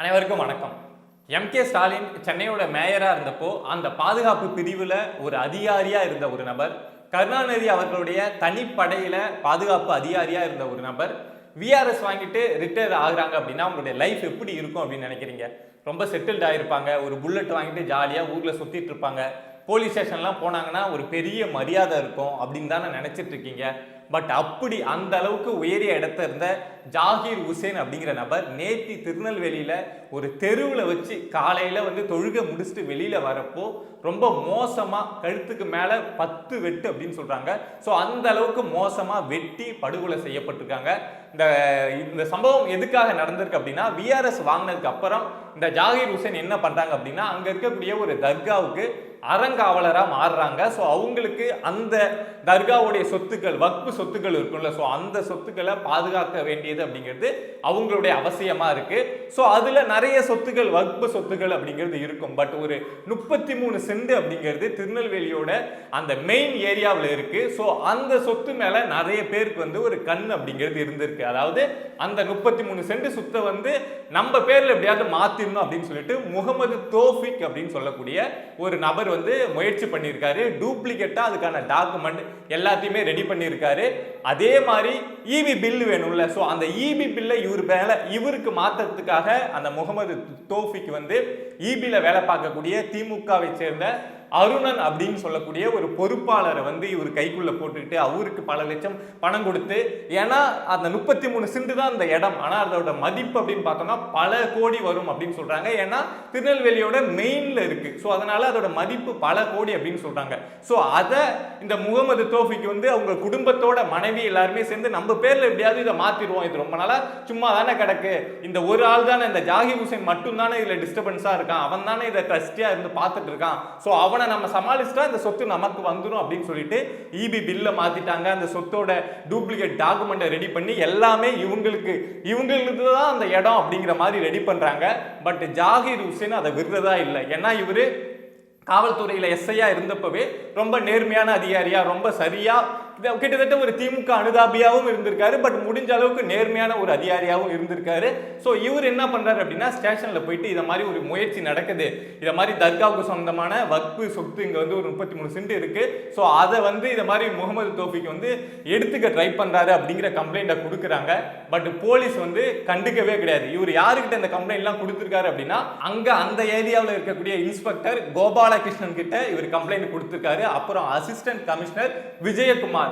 அனைவருக்கும் வணக்கம். எம்கே ஸ்டாலின் சென்னையோட மேயராக இருந்தப்போ அந்த பாதுகாப்பு பிரிவில் ஒரு அதிகாரியாக இருந்த ஒரு நபர் கருணாநிதி அவர்களுடைய தனிப்படையில் பாதுகாப்பு அதிகாரியாக இருந்த ஒரு நபர் விஆர்எஸ் வாங்கிட்டு ரிட்டையர் ஆகுறாங்க அப்படின்னா அவங்களுடைய லைஃப் எப்படி இருக்கும் அப்படின்னு நினைக்கிறீங்க? ரொம்ப செட்டில்ட் ஆயிருப்பாங்க ஒரு புல்லட் வாங்கிட்டு ஜாலியாக ஊரில் சுற்றிட்டு இருப்பாங்க. போலீஸ் ஸ்டேஷன்லாம் போனாங்கன்னா ஒரு பெரிய மரியாதை இருக்கும் அப்படின்னு தானே நினச்சிட்ருக்கீங்க பட் அப்படி அந்த அளவுக்கு உயரிய இடத்த இருந்த ஜாகிர் ஹுசேன் அப்படிங்கிற நபர் நேத்தி திருநெல்வேலியில் ஒரு தெருவில் வச்சு காலையில் வந்து தொழுகை முடிச்சுட்டு வெளியில் வரப்போ ரொம்ப மோசமாக கழுத்துக்கு மேலே பத்து வெட்டு அப்படின்னு சொல்கிறாங்க ஸோ அந்த அளவுக்கு மோசமாக வெட்டி படுகொலை செய்யப்பட்டிருக்காங்க. இந்த இந்த சம்பவம் எதுக்காக நடந்திருக்கு அப்படின்னா விஆர்எஸ் வாங்கினதுக்கு அப்புறம் இந்த ஜாகிர் ஹுசேன் என்ன பண்ணுறாங்க அப்படின்னா அங்கே இருக்கக்கூடிய ஒரு தர்காவுக்கு அறங்காவலராக மாறுறாங்க. ஸோ அவங்களுக்கு அந்த தர்காவுடைய சொத்துக்கள் வக்பு சொத்துக்கள் இருக்கும்ல. ஸோ அந்த சொத்துக்களை பாதுகாக்க வேண்டியது அப்படிங்கிறது அவங்களுடைய அவசியமாக இருக்குது ஸோ அதில் நிறைய சொத்துக்கள் வக்பு சொத்துக்கள் அப்படிங்கிறது இருக்கும். பட் ஒரு முப்பத்தி மூணு செண்டு அப்படிங்கிறது திருநெல்வேலியோட அந்த மெயின் ஏரியாவில் இருக்குது ஸோ அந்த சொத்து மேலே நிறைய பேருக்கு வந்து ஒரு கண் அப்படிங்கிறது இருந்திருக்கு. அதாவது அந்த முப்பத்தி மூணு சென்ட் சொத்தை வந்து நம்ம பேரில் எப்படியாவது மாற்றிடணும் அப்படின்னு சொல்லிட்டு முகமது தோஃபிக் அப்படின்னு சொல்லக்கூடிய ஒரு நபர் வந்து முயற்சி பண்ணியிருக்காரு. டூப்ளிகேட்டாக அதுக்கான டாக்குமெண்ட் எல்லாத்தையுமே ரெடி பண்ணியிருக்காரு. அதே மாதிரி இபி பில் வேணும்ல. ஸோ அந்த இபி பில்லை இவர் மேலே இவருக்கு மாற்றுறதுக்காக அந்த முகமது தோஃபிக்கு வந்து இபியில் வேலை பார்க்கக்கூடிய திமுகவை சேர்ந்த அருணன் அப்படின்னு சொல்லக்கூடிய ஒரு பொறுப்பாளரை வந்து இவர் கைக்குள்ள போட்டுக்கிட்டு அவருக்கு பல லட்சம் பணம் கொடுத்து ஏன்னா அந்த முப்பத்தி மூணு சிண்டு தான் அந்த இடம். ஆனால் அதோட மதிப்பு அப்படின்னு பார்த்தோம்னா பல கோடி வரும் அப்படின்னு சொல்றாங்க. ஏன்னா திருநெல்வேலியோட மெயின்ல இருக்கு. ஸோ அதனால அதோட மதிப்பு பல கோடி அப்படின்னு சொல்றாங்க. ஸோ அதை இந்த முகமது தோஃபிக்கு வந்து அவங்க குடும்பத்தோட மனைவி எல்லாருமே சேர்ந்து நம்ம பேர்ல எப்படியாவது இதை மாத்திடுவோம். இது ரொம்ப நாளா சும்மா தானே கிடக்கு. இந்த ஒரு ஆள் தானே இந்த ஜாகிர் ஹுசைன் மட்டும் தானே இதுல டிஸ்டர்பன்ஸா இருக்கான். அவன் தானே இதை ட்ரஸ்டியா இருந்து பார்த்துட்டு இருக்கான். ஸோ அவன் நம்ம சமாளிச்சிட்டா இந்த சொத்து நமக்கு வந்துடும் அப்படின்னு சொல்லிட்டு இபி பில்லை மாத்திட்டாங்க. அந்த சொத்தோட டூப்ளிகேட் டாக்குமெண்ட்டை ரெடி பண்ணி எல்லாமே இவங்களுக்கு இவங்களுக்கு தான் அந்த இடம் அப்படிங்கிற மாதிரி ரெடி பண்ணுறாங்க பட் ஜாகிர் ஹுசேன் அதை விடுறதா இல்லை. ஏன்னா இவர் காவல்துறையில் எஸ்ஐயாக இருந்தப்பவே ரொம்ப நேர்மையான அதிகாரியாக ரொம்ப சரியாக கிட்டத்தட்ட ஒரு திமுக அனுதாபியாகவும் இருந்திருக்காரு பட் முடிஞ்ச அளவுக்கு நேர்மையான ஒரு அதிகாரியாகவும் இருந்திருக்காரு. ஸோ இவர் என்ன பண்ணுறாரு அப்படின்னா ஸ்டேஷனில் போயிட்டு இதை மாதிரி ஒரு முயற்சி நடக்குது. இதை மாதிரி தர்காவுக்கு சொந்தமான வக்பு சொத்து இங்கே வந்து ஒரு முப்பத்தி மூணு சென்ட் இருக்கு. ஸோ அதை வந்து இதை மாதிரி முகமது தோஃபிக் வந்து எடுத்துக்க ட்ரை பண்ணுறாரு அப்படிங்கிற கம்ப்ளைண்ட்டை கொடுக்குறாங்க. பட் போலீஸ் வந்து கண்டுக்கவே கிடையாது. இவர் யாருக்கிட்ட இந்த கம்ப்ளைண்ட்லாம் கொடுத்துருக்காரு அப்படின்னா அங்கே அந்த ஏரியாவில் இருக்கக்கூடிய இன்ஸ்பெக்டர் கோபாலகிருஷ்ணன் கிட்ட இவர் கம்ப்ளைண்ட் கொடுத்துருக்காரு. அப்புறம் அசிஸ்டன்ட் கமிஷனர் விஜயகுமார்.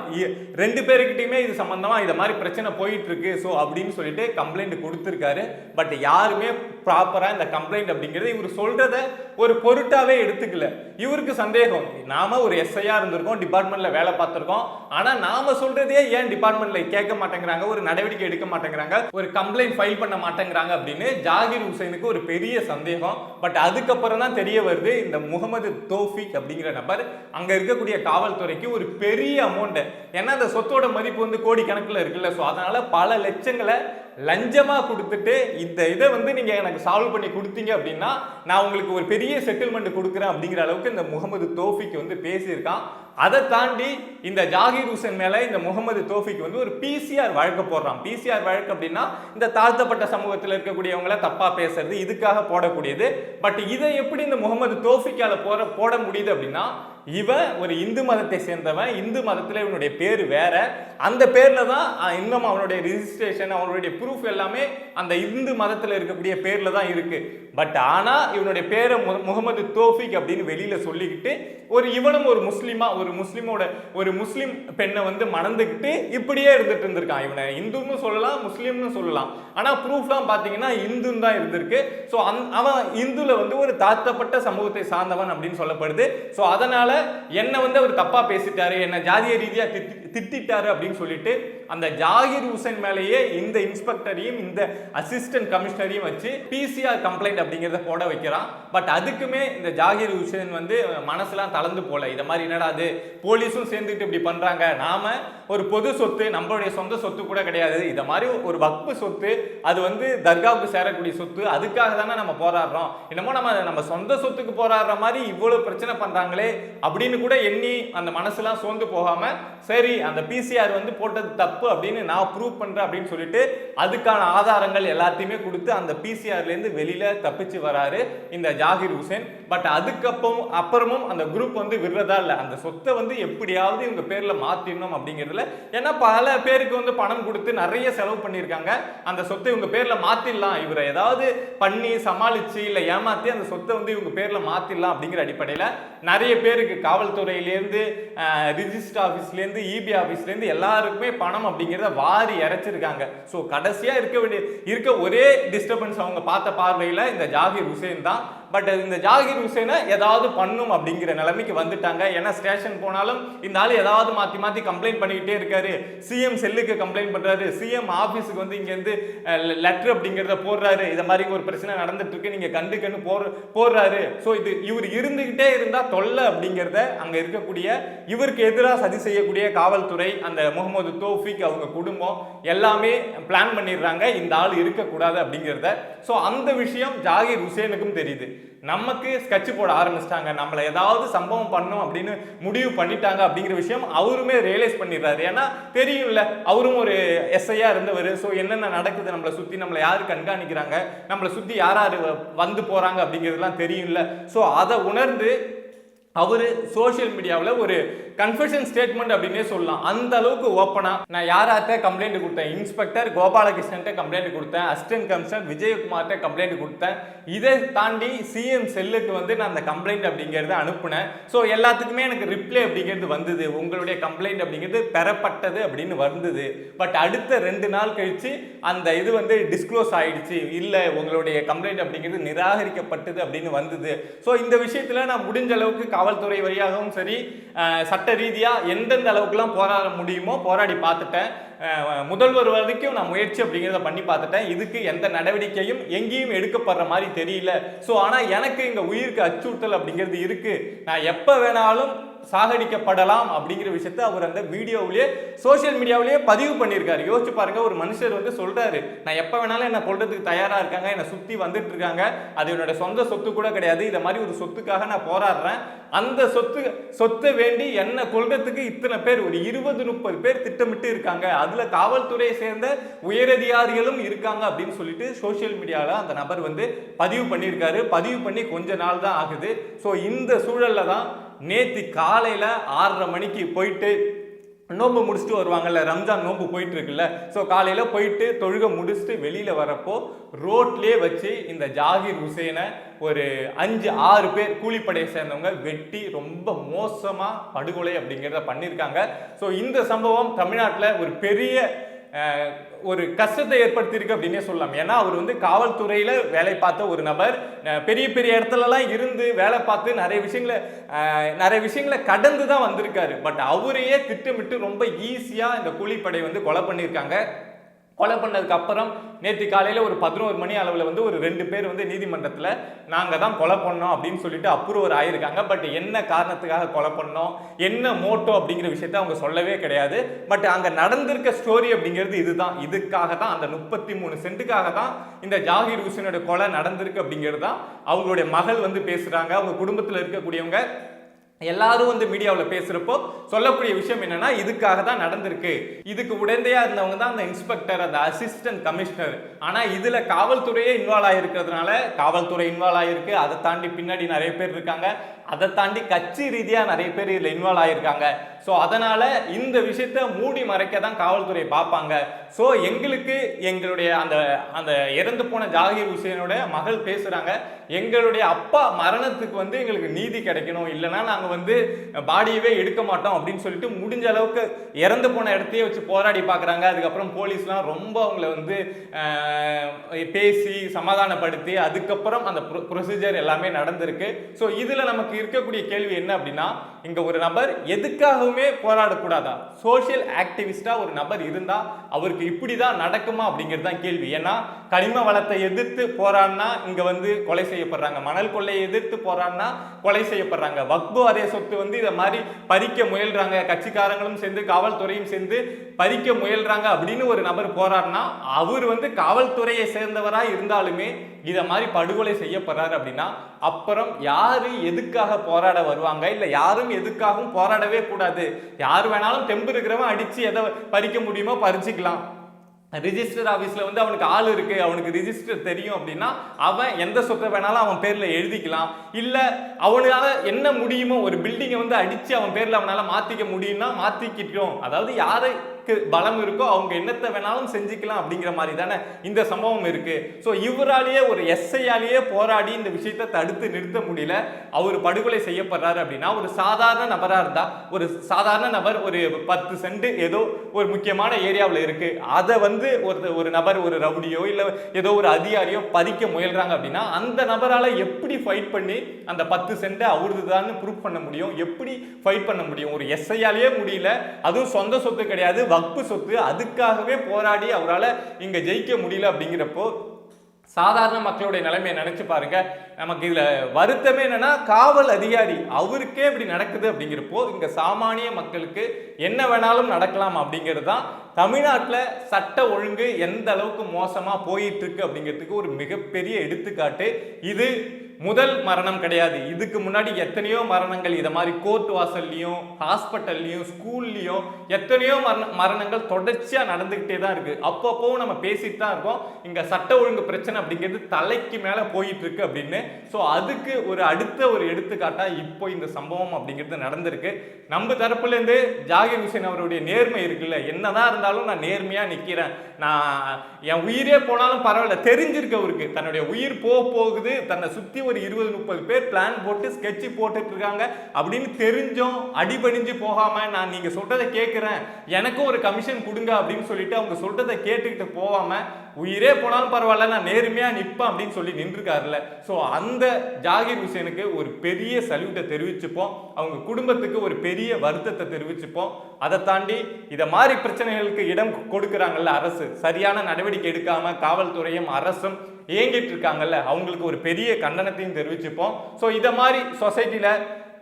ரெண்டு பேருக்கிட்டையுமே இது சம்பந்தமா இதை மாதிரி பிரச்சனை போயிட்டு இருக்கு ஸோ அப்படின்னு சொல்லிட்டு கம்ப்ளைண்ட் கொடுத்துருக்காரு. பட் யாருமே ப்ராப்பராக இந்த கம்ப்ளைண்ட் அப்படிங்கிறது இவர் சொல்கிறத ஒரு பொருட்டாகவே எடுத்துக்கல. இவருக்கு சந்தேகம். நாம் ஒரு எஸ்ஐயாக இருந்திருக்கோம் டிபார்ட்மெண்ட்டில் வேலை பார்த்துருக்கோம். ஆனால் நாம் சொல்கிறதே ஏன் டிபார்ட்மெண்ட்டில் கேட்க மாட்டேங்கிறாங்க? ஒரு நடவடிக்கை எடுக்க மாட்டேங்கிறாங்க? ஒரு கம்ப்ளைண்ட் ஃபைல் பண்ண மாட்டேங்கிறாங்க அப்படின்னு ஜாகிர் ஹுசைனுக்கு ஒரு பெரிய சந்தேகம். பட் அதுக்கப்புறம் தான் தெரிய வருது இந்த முகமது தோஃபிக் அப்படிங்கிற நபர் அங்கே இருக்கக்கூடிய காவல்துறைக்கு ஒரு பெரிய அமௌண்ட்டு ஏன்னா அந்த சொத்தோட மதிப்பு வந்து கோடி கணக்கில் இருக்குல்ல. ஸோ அதனால் பல லட்சங்களை லஞ்சமாக கொடுத்துட்டு இந்த இதை வந்து நீங்கள் எனக்கு சால்வ் பண்ணி கொடுத்தீங்க அப்படின்னா நான் உங்களுக்கு ஒரு பெரிய செட்டில்மெண்ட் கொடுக்குறேன் அப்படிங்கிற அளவுக்கு இந்த முகமது தோஃபிக் வந்து பேசியிருக்கான். அதை தாண்டி இந்த ஜாகிர் ஹூசன் மேலே இந்த முகமது தோஃபிக் வந்து ஒரு பிசிஆர் வழக்கு போடுறான். பிசிஆர் வழக்கு அப்படின்னா இந்த தாழ்த்தப்பட்ட சமூகத்தில் இருக்கக்கூடியவங்கள தப்பாக பேசுறது இதுக்காக போடக்கூடியது. பட் இதை எப்படி இந்த முகமது தோஃபிக்கால போட போட முடியுது அப்படின்னா இவன் ஒரு இந்து மதத்தை சேர்ந்தவன் இந்து மதத்தில் இவனுடைய பேர் வேற. அந்த பேரில் தான் இன்னும் அவனுடைய ரிஜிஸ்ட்ரேஷன் அவனுடைய ப்ரூஃப் எல்லாமே அந்த இந்து மதத்தில் இருக்கக்கூடிய பேரில் தான் இருக்கு. பட் ஆனால் இவனுடைய பேரை மு- முகமது தோஃபிக் அப்படின்னு வெளியில் சொல்லிக்கிட்டு ஒரு இவனும் ஒரு முஸ்லீமாக ஒரு முஸ்லீமோட ஒரு முஸ்லீம் பெண்ணை வந்து மணந்துக்கிட்டு இப்படியே இருந்துட்டு இருந்திருக்கான். இவனை இந்துன்னு சொல்லலாம் முஸ்லீம்னு சொல்லலாம். ஆனால் ப்ரூஃப்லாம் பார்த்தீங்கன்னா இந்துன்னு தான் இருந்திருக்கு. ஸோ அந் அவன் இந்துல வந்து ஒரு தாழ்த்தப்பட்ட சமூகத்தை சார்ந்தவன் அப்படின்னு சொல்லப்படுது. ஸோ அதனால் என்னை வந்து அவர் தப்பா பேசிட்டாரு என்னை ஜாதிய ரீதியாக திட்டி திட்டாரு அப்படின்னு சொல்லிட்டு அந்த ஜாகிர் ஹுசைன் மேலேயே இந்த இன்ஸ்பெக்டரையும் இந்த அசிஸ்டன்ட் கமிஷனரையும் வச்சு பிசிஆர் கம்ப்ளைண்ட் அப்படிங்கிறத போட வைக்கிறான். பட் அதுக்குமே இந்த ஜாகிர் ஹுசைன் வந்து மனசுலாம் தளர்ந்து போல. இதை மாதிரி என்னடா அது? போலீஸும் சேர்ந்துட்டு இப்படி பண்ணுறாங்க நாம ஒரு பொது சொத்து நம்மளுடைய சொந்த சொத்து கூட கிடையாது. இதை மாதிரி ஒரு வக்பு சொத்து அது வந்து தர்காவுக்கு சேரக்கூடிய சொத்து அதுக்காக தானே நம்ம போராடுறோம். என்னமோ நம்ம நம்ம சொந்த சொத்துக்கு போராடுற மாதிரி இவ்வளோ பிரச்சனை பண்ணுறாங்களே அப்படின்னு கூட எண்ணி அந்த மனசுலாம் சோர்ந்து போகாமல் சரி அந்த பிசிஆர் வந்து போட்டது தப்பு அப்படின்னு நான் ப்ரூவ் பண்ணுறேன் அப்படின்னு சொல்லிட்டு அதுக்கான ஆதாரங்கள் எல்லாத்தையுமே கொடுத்து அந்த பிசிஆர்லேருந்து வெளியில் தப்பிச்சு வராரு இந்த ஜாகிர் ஹுசேன். பட் அதுக்கப்புறம் அப்புறமும் அந்த குரூப் வந்து விடுறதா இல்லை. அந்த சொத்தை வந்து எப்படியாவது இவங்க பேரில் மாற்றிடணும் அப்படிங்கிறதுல ஏன்னா பல பேருக்கு வந்து பணம் கொடுத்து நிறைய செலவு பண்ணியிருக்காங்க. அந்த சொத்தை இவங்க பேரில் மாற்றிடலாம் இவரை ஏதாவது பண்ணி சமாளித்து இல்லை ஏமாற்றி அந்த சொத்தை வந்து இவங்க பேரில் மாற்றிடலாம் அப்படிங்கிற அடிப்படையில் நிறைய பேருக்கு காவல்துறையிலேருந்து ரிஜிஸ்டர் ஆஃபீஸ்லேருந்து இபி ஆஃபீஸ்லேருந்து எல்லாருக்குமே பணம் அப்படிங்கிறத வாரி இறைச்சிருக்காங்க ஸோ கடைசியாக இருக்க வேண்டிய இருக்க ஒரே டிஸ்டர்பன்ஸ் அவங்க பார்த்த பார்வையில் இந்த ஜாகிர் ஹுசேன் தான் பட் இந்த ஜாகிர் ஹுசேனை ஏதாவது பண்ணும் அப்படிங்கிற நிலைமைக்கு வந்துட்டாங்க. ஏன்னா ஸ்டேஷன் போனாலும் இந்த ஆள் ஏதாவது மாற்றி மாற்றி கம்ப்ளைண்ட் பண்ணிக்கிட்டே இருக்காரு. சிஎம் செல்லுக்கு கம்ப்ளைண்ட் பண்ணுறாரு சிஎம் ஆஃபீஸுக்கு வந்து இங்கேருந்து லெட்ரு அப்படிங்கிறத போடுறாரு. இதை மாதிரி ஒரு பிரச்சனை நடந்துட்டு இருக்கு நீங்கள் கண்டுக்கன்னு போற போடுறாரு. ஸோ இது இவர் இருந்துக்கிட்டே இருந்தால் தொல்லை அப்படிங்கிறத அங்கே இருக்கக்கூடிய இவருக்கு எதிராக சதி செய்யக்கூடிய காவல்துறை அந்த முகமது தோஃபிக் அவங்க குடும்பம் எல்லாமே பிளான் பண்ணிடுறாங்க. இந்த ஆள் இருக்கக்கூடாது அப்படிங்கிறத. ஸோ அந்த விஷயம் ஜாகிர் ஹுசேனுக்கும் தெரியுது. நமக்கு ஸ்கெட்ச் போட ஆரம்பிச்சிட்டாங்க. நம்மளை ஏதாவது சம்பவம் பண்ணும் அப்படின்னு முடிவு பண்ணிட்டாங்க அப்படிங்கிற விஷயம் அவருமே ரியலைஸ் பண்ணிடுறாரு. ஏன்னா தெரியும்ல அவரும் ஒரு எஸ்ஐயா இருந்தவர். ஸோ என்னென்ன நடக்குது? நம்மளை சுற்றி நம்மளை யார் கண்காணிக்கிறாங்க? நம்மளை சுற்றி யார் யார் வந்து போகிறாங்க அப்படிங்கிறதுலாம் தெரியும்ல. ஸோ அதை உணர்ந்து அவர் சோஷியல் மீடியாவில் ஒரு கன்ஃபெஷன் ஸ்டேட்மெண்ட் அப்படின்னே சொல்லலாம். அந்த அளவுக்கு ஓப்பனாக நான் யாராட்ட கம்ப்ளைண்ட் கொடுத்தேன்? இன்ஸ்பெக்டர் கோபாலகிருஷ்ணன்ட்ட கம்ப்ளைண்ட் கொடுத்தேன். அசிஸ்டன்ட் கமிஷனர் விஜயகுமார்ட்ட கம்ப்ளைண்ட் கொடுத்தேன். இதை தாண்டி சிஎம் செல்லுக்கு வந்து நான் அந்த கம்ப்ளைண்ட் அப்படிங்கிறத அனுப்புனேன். ஸோ எல்லாத்துக்குமே எனக்கு ரிப்ளை அப்படிங்கிறது வந்தது. உங்களுடைய கம்ப்ளைண்ட் அப்படிங்கிறது பெறப்பட்டது அப்படின்னு வந்தது. பட் அடுத்த ரெண்டு நாள் கழித்து அந்த இது வந்து டிஸ்க்ளோஸ் ஆகிடுச்சு இல்லை உங்களுடைய கம்ப்ளைண்ட் அப்படிங்கிறது நிராகரிக்கப்பட்டது அப்படின்னு வந்தது. ஸோ இந்த விஷயத்தில் நான் முடிஞ்ச அளவுக்கு காவல்துறை வழியாகவும் சரி சட்ட ரீதியாக எந்தெந்த அளவுக்குலாம் போராட முடியுமோ போராடி பார்த்துட்டேன். முதல்வர் வரைக்கும் நான் முயற்சி அப்படிங்கிறத பண்ணி பார்த்துட்டேன். இதுக்கு எந்த நடவடிக்கையும் எங்கேயும் எடுக்கப்படுற மாதிரி தெரியல. ஸோ ஆனால் எனக்கு இங்கே உயிருக்கு அச்சுறுத்தல் அப்படிங்கிறது இருக்குது நான் எப்போ வேணாலும் சாகடிக்கப்படலாம் அப்படிங்கிற விஷயத்த அவர் அந்த வீடியோவிலேயே சோஷியல் மீடியாவிலேயே பதிவு பண்ணியிருக்காரு. யோசிச்சு பாருங்க ஒரு மனுஷர் வந்து சொல்றாரு நான் எப்போ வேணாலும் என்ன கொள்றதுக்கு தயாராக இருக்காங்க என்னை சுத்தி வந்துட்டு இருக்காங்க. அது என்னோட சொந்த சொத்து கூட கிடையாது. இதை மாதிரி ஒரு சொத்துக்காக நான் போராடுறேன். அந்த சொத்து சொத்தை வேண்டி என்ன கொள்றதுக்கு இத்தனை பேர் ஒரு இருபது முப்பது பேர் திட்டமிட்டு இருக்காங்க. அதில் காவல்துறையை சேர்ந்த உயரதிகாரிகளும் இருக்காங்க அப்படின்னு சொல்லிட்டு சோஷியல் மீடியாவில் அந்த நபர் வந்து பதிவு பண்ணியிருக்காரு. பதிவு பண்ணி கொஞ்ச நாள் தான் ஆகுது. ஸோ இந்த சூழல்ல தான் நேற்று காலையில் ஆறரை மணிக்கு போயிட்டு நோம்பு முடிச்சுட்டு வருவாங்கல்ல ரம்ஜான் நோம்பு போயிட்டு இருக்குல்ல ஸோ காலையில் போயிட்டு தொழுகை முடிச்சுட்டு வெளியில் வரப்போ ரோட்லேயே வச்சு இந்த ஜாகிர் ஹுசேனை ஒரு அஞ்சு ஆறு பேர் கூலிப்படையை சேர்ந்தவங்க வெட்டி ரொம்ப மோசமாக படுகொலை அப்படிங்கிறத பண்ணியிருக்காங்க. ஸோ இந்த சம்பவம் தமிழ்நாட்டில் ஒரு பெரிய ஒரு கஷ்டத்தை ஏற்படுத்தியிருக்கு அப்படின்னே சொல்லலாம். ஏன்னா அவர் வந்து காவல்துறையில் வேலை பார்த்த ஒரு நபர். பெரிய பெரிய இடத்துலலாம் இருந்து வேலை பார்த்து நிறைய விஷயங்களை நிறைய விஷயங்களை கடந்து தான் வந்திருக்காரு. பட் அவரையே திட்டமிட்டு ரொம்ப ஈஸியாக இந்த கூலிப்படை வந்து கொலை பண்ணியிருக்காங்க. கொலை பண்ணதுக்கு அப்புறம் நேற்று காலையில் ஒரு பதினோரு மணி அளவில் வந்து ஒரு ரெண்டு பேர் வந்து நீதிமன்றத்தில் நாங்கள் தான் கொலை பண்ணோம் அப்படின்னு சொல்லிட்டு அப்ரூவர் ஆயிருக்காங்க. பட் என்ன காரணத்துக்காக கொலை பண்ணோம்? என்ன மோட்டோ அப்படிங்கிற விஷயத்த அவங்க சொல்லவே கிடையாது. பட் அங்கே நடந்திருக்க ஸ்டோரி அப்படிங்கிறது இதுதான். இதுக்காக தான் அந்த முப்பத்தி மூணு சென்ட்டுக்காக தான் இந்த ஜாகிர் ஹுசேனோட கொலை நடந்திருக்கு அப்படிங்கிறது தான் அவங்களுடைய மகள் வந்து பேசுகிறாங்க அவங்க குடும்பத்தில் இருக்கக்கூடியவங்க எல்லாரும் வந்து மீடியாவில் பேசுகிறப்போ சொல்லக்கூடிய விஷயம் என்னென்னா இதுக்காக தான் நடந்திருக்கு. இதுக்கு உடந்தையாக இருந்தவங்க தான் அந்த இன்ஸ்பெக்டர் அந்த அசிஸ்டன்ட் கமிஷனர். ஆனால் இதில் காவல்துறையே இன்வால்வ் ஆகிருக்கிறதுனால காவல்துறை இன்வால்வ் ஆகிருக்கு அதை தாண்டி பின்னாடி நிறைய பேர் இருக்காங்க. அதை தாண்டி கட்சி ரீதியாக நிறைய பேர் இதில் இன்வால்வ் ஆகியிருக்காங்க ஸோ அதனால் இந்த விஷயத்த மூடி மறைக்க தான் காவல்துறை பார்ப்பாங்க. ஸோ எங்களுக்கு எங்களுடைய அந்த அந்த இறந்து போன ஜாகிர் ஹுசேனோட மகள் பேசுகிறாங்க எங்களுடைய அப்பா மரணத்துக்கு வந்து எங்களுக்கு நீதி கிடைக்கணும். இல்லைன்னா நாங்கள் வந்து பாடியவே எடுக்க மாட்டோம் அப்படின்னு சொல்லிட்டு முடிஞ்ச அளவுக்கு இறந்து போன இடத்தையே வச்சு போராடி பார்க்குறாங்க. அதுக்கப்புறம் போலீஸ்லாம் ரொம்ப அவங்கள வந்து பேசி சமாதானப்படுத்தி அதுக்கப்புறம் அந்த ப்ரொசீஜர் எல்லாமே நடந்திருக்கு. ஸோ இதில் நமக்கு இருக்கக்கூடிய கேள்வி என்ன அப்படின்னா இங்க ஒரு நபர் எதுக்காகவுமே போராடக்கூடாதா? சோஷியல் ஆக்டிவிஸ்டாக ஒரு நபர் இருந்தா அவருக்கு இப்படிதான் நடக்குமா அப்படிங்கிறது தான் கேள்வி. ஏன்னா கனிம வளத்தை எதிர்த்து போராடினா இங்கே வந்து கொலை செய்யப்படுறாங்க. மணல் கொள்ளையை எதிர்த்து போராடினா கொலை செய்யப்படுறாங்க. வக்பு அதே சொத்து வந்து இதை மாதிரி பறிக்க முயல்றாங்க. கட்சிக்காரங்களும் சேர்ந்து காவல்துறையும் சேர்ந்து பறிக்க முயல்றாங்க அப்படின்னு ஒரு நபர் போராடினா அவர் வந்து காவல்துறையை சேர்ந்தவராக இருந்தாலுமே இதை மாதிரி படுகொலை செய்யப்படுறாரு அப்படின்னா அப்புறம் யார் எதுக்காக போராட வருவாங்க? இல்லை யாரும் எதுக்காகவும் போராடவே கூடாது. யார் வேணாலும் தெம்பு இருக்கிறவன் அடித்து எதை பறிக்க முடியுமோ பறிச்சிக்கலாம். ரிஜிஸ்டர் ஆஃபீஸில் வந்து அவனுக்கு ஆள் இருக்குது அவனுக்கு ரிஜிஸ்டர் தெரியும் அப்படின்னா அவன் எந்த சொத்தை வேணாலும் அவன் பேரில் எழுதிக்கலாம். இல்லை அவனால என்ன முடியுமோ ஒரு பில்டிங்கை வந்து அடித்து அவன் பேரில் அவனால் மாற்றிக்க முடியும்னா மாற்றிக்கிட்டோம் அதாவது யாரை யாருக்கு பலம் இருக்கோ அவங்க என்னத்தை வேணாலும் செஞ்சுக்கலாம் அப்படிங்கிற மாதிரி தானே இந்த சம்பவம் இருக்கு. ஸோ இவராலேயே ஒரு எஸ்ஐயாலேயே போராடி இந்த விஷயத்தை தடுத்து நிறுத்த முடியல. அவர் படுகொலை செய்யப்படுறாரு அப்படின்னா ஒரு சாதாரண நபராக இருந்தால் ஒரு சாதாரண நபர் ஒரு பத்து சென்ட் ஏதோ ஒரு முக்கியமான ஏரியாவில் இருக்கு. அதை வந்து ஒரு ஒரு நபர் ஒரு ரவுடியோ இல்லை ஏதோ ஒரு அதிகாரியோ பறிக்க முயல்கிறாங்க அப்படின்னா அந்த நபரால் எப்படி ஃபைட் பண்ணி அந்த பத்து சென்ட்டை அவருதுதான்னு ப்ரூவ் பண்ண முடியும்? எப்படி ஃபைட் பண்ண முடியும்? ஒரு எஸ்ஐயாலேயே முடியல. அதுவும் சொந்த சொத்து கிடையாது. வக்பு சொத்து அதுக்காகவே போராடி அவரால் இங்கே ஜெயிக்க முடியல அப்படிங்கிறப்போ சாதாரண மக்களுடைய நிலைமையை நினைச்சு பாருங்க. நமக்கு இதுல வருத்தமே என்னன்னா காவல் அதிகாரி அவருக்கே இப்படி நடக்குது அப்படிங்கிறப்போ இங்க சாமானிய மக்களுக்கு என்ன வேணாலும் நடக்கலாம் அப்படிங்கிறது தான் தமிழ்நாட்டில் சட்ட ஒழுங்கு எந்த அளவுக்கு மோசமாக போயிட்டு இருக்கு அப்படிங்கிறதுக்கு ஒரு மிகப்பெரிய எடுத்துக்காட்டு. இது முதல் மரணம் கிடையாது. இதுக்கு முன்னாடி எத்தனையோ மரணங்கள் இதை மாதிரி கோர்ட் வாசல்லையும் ஹாஸ்பிட்டல்லையும் ஸ்கூல்லையும் எத்தனையோ மரண மரணங்கள் தொடர்ச்சியாக நடந்துக்கிட்டே தான் இருக்குது அப்பப்போ நம்ம பேசிட்டு தான் இருக்கோம். இங்கே சட்ட ஒழுங்கு பிரச்சனை அப்படிங்கிறது தலைக்கு மேலே போயிட்டு இருக்கு அப்படின்னு. ஸோ அதுக்கு ஒரு அடுத்த ஒரு எடுத்துக்காட்டாக இப்போ இந்த சம்பவம் அப்படிங்கிறது நடந்திருக்கு. நம்ம தரப்புலேருந்து ஜாகிர் ஹுசேன் அவருடைய நேர்மை இருக்குல்ல என்னதான் இருந்தாலும் நான் நேர்மையாக நிற்கிறேன் நான் என் உயிரே போனாலும் பரவாயில்ல தெரிஞ்சிருக்கு அவருக்கு தன்னுடைய உயிர் போக போகுது தன்னை சுற்றி ஒரு இருபது முப்பது பேர் பிளான் போட்டு ஸ்கெட்ச் போட்டுட்டு இருக்காங்க. அப்படின்னு தெரிஞ்சும் அடிபணிஞ்சு போகாம நான் நீங்க சொல்றதை கேட்கிறேன் எனக்கும் ஒரு கமிஷன் கொடுங்க அப்படின்னு சொல்லிட்டு அவங்க சொல்றதை கேட்டுக்கிட்டு போகாம உயிரே போனாலும் பரவாயில்ல நான் நேர்மையா நிற்பேன் அப்படின்னு சொல்லி நின்றுருக்காருல்ல. ஸோ அந்த ஜாகிர் ஹுசேனுக்கு ஒரு பெரிய சல்யூட்டை தெரிவிச்சுப்போம். அவங்க குடும்பத்துக்கு ஒரு பெரிய வருத்தத்தை தெரிவிச்சுப்போம். அதை தாண்டி இதை மாதிரி பிரச்சனைகளுக்கு இடம் கொடுக்குறாங்கல்ல அரசு. சரியான நடவடிக்கை எடுக்காம காவல்துறையும் அரசும் இயங்கிட்டு இருக்காங்கல்ல அவங்களுக்கு ஒரு பெரிய கண்டனத்தையும் தெரிவிச்சுப்போம். ஸோ இதை மாதிரி சொசைட்டியில்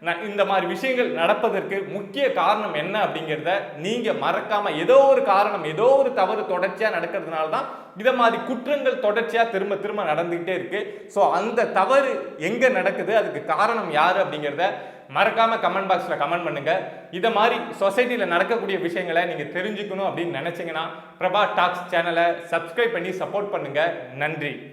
ந- இந்த மாதிரி விஷயங்கள் நடப்பதற்கு முக்கிய காரணம் என்ன அப்படிங்கிறத நீங்கள் மறக்காமல் ஏதோ ஒரு காரணம் ஏதோ ஒரு தவறு தொடர்ச்சியாக நடக்கிறதுனால தான் இதை மாதிரி குற்றங்கள் தொடர்ச்சியாக திரும்ப திரும்ப நடந்துக்கிட்டே இருக்கு. ஸோ அந்த தவறு எங்கே நடக்குது அதுக்கு காரணம் யார் அப்படிங்கிறத மறக்காமல் கமெண்ட் பாக்ஸில் கமெண்ட் பண்ணுங்க. இதை மாதிரி சொசைட்டியில் நடக்கக்கூடிய விஷயங்களை நீங்கள் தெரிஞ்சுக்கணும் அப்படின்னு நினச்சிங்கன்னா பிரபா டாக்ஸ் சேனலை சப்ஸ்கிரைப் பண்ணி சப்போர்ட் பண்ணுங்கள் நன்றி.